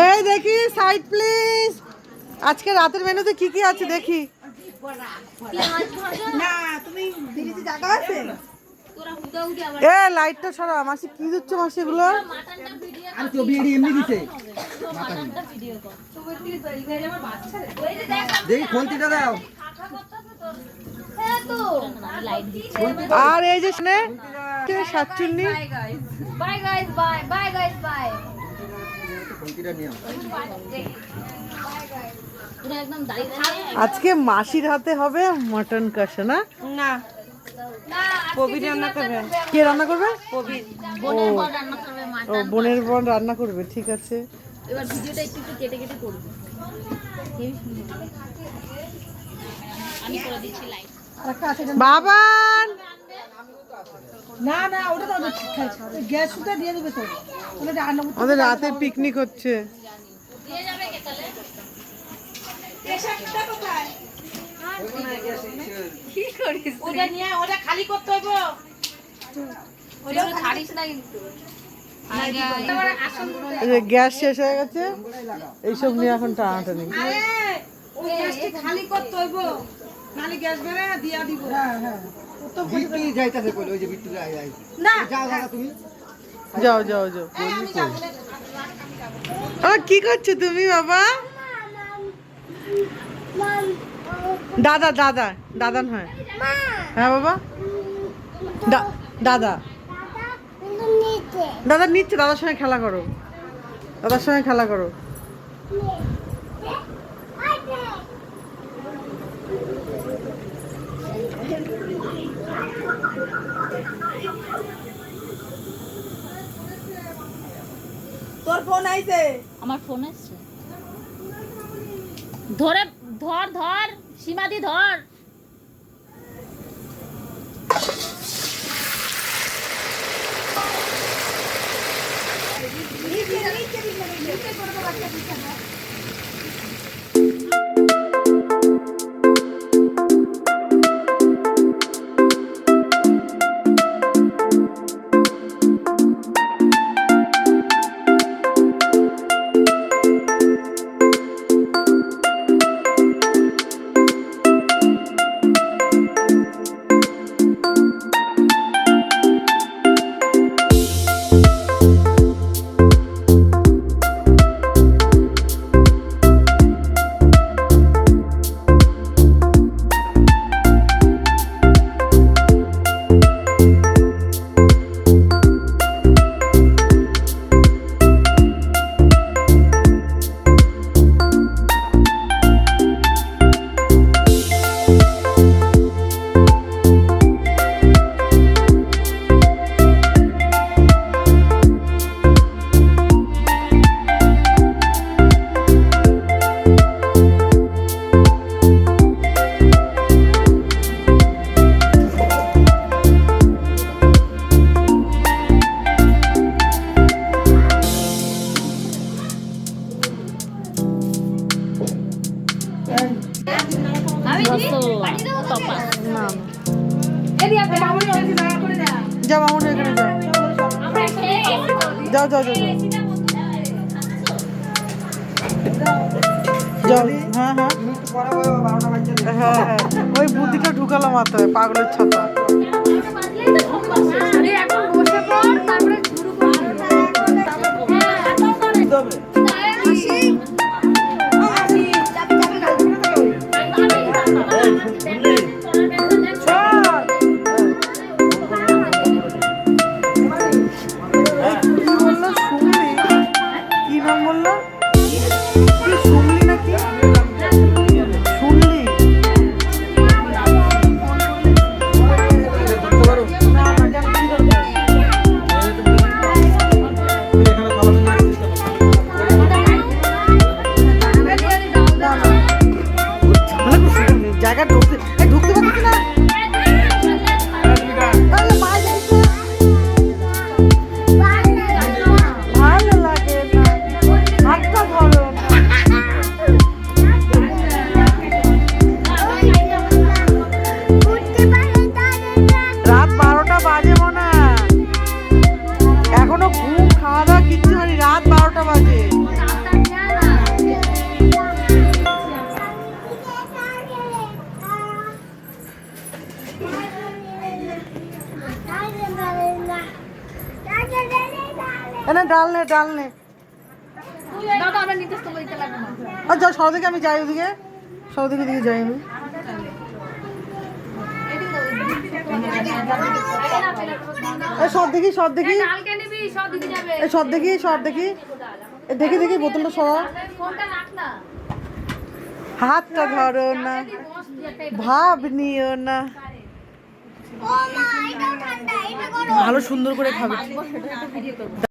এই দেখি side please আজকে রাতের মেনুতে কি কি আছে দেখি। এ লাইটটা সরা মাসি কি দিচ্ছে মাসি এগুলো? আর তো বিয়ে এমনি দিছে। দেখি খন্তিটা দাও। আর এই যে শুনে bye. আজকে মাসির হাতে হবে মটন কষা না? না। কবির রান্না করবে। কে রান্না করবে? বোনের বর রান্না করবে মা ও বোনের বোন রান্না করবে ঠিক আছে। এবার ভিডিওটা একটু একটু কেটে কেটে করব। আমি করে দিচ্ছি লাইট। বাবান! না না ওটা তো গ্যাস দিয়ে দেবে তো। আমাদের রাতে পিকনিক হচ্ছে। দিয়ে যাবে কে তাহলে ওটা নিয়ে ওটা খালি করতে হইব। ওটা ছাড়িস না কিন্তু। গ্যাস শেষ হয়ে গেছে এইসব নিয়ে এখন টানাটানি। খালি করতে হইব। নালে গ্যাস বেড়ে দিয়া দিব। হ্যাঁ হ্যাঁ। বিট্টু যাইতাছে কই ওই যে বিট্টু যাই যাই না। যাও দাদা তুমি? যাও যাও যাও। কি করছ তুমি, বাবা? দাদা দাদা দাদা নয়। হ্যাঁ বাবা? দাদা। দাদা নিচ্ছে দাদার সঙ্গে খেলা করো। দাদার সঙ্গে খেলা করো। তোর ফোন আইছে? আমার ফোন আসছে। ধরে ধর ধর সীমাদি ধর। যাও মামুন এখানে যাও যাও যাও যাও যাও যাও হ্যাঁ হ্যাঁ। ওই হ্যাঁ হ্যাঁ। ওই বুদ্ধিটা ঢুকালো মাথায় পাগলের ছাতা। এনে ডাল নে ডাল নে। না। যা সরদিকে আমি যাই ওদিকে। সরদিকে দিকে যাই আমি। এই সব দেখি সব দেখি। সব এই সব দেখি সব দেখি। এই দেখি দেখি বোতলটা সরা ফোনটা রাখ না। হাতটা ধরো না। ভাব নিও না। ভালো সুন্দর করে খাবে।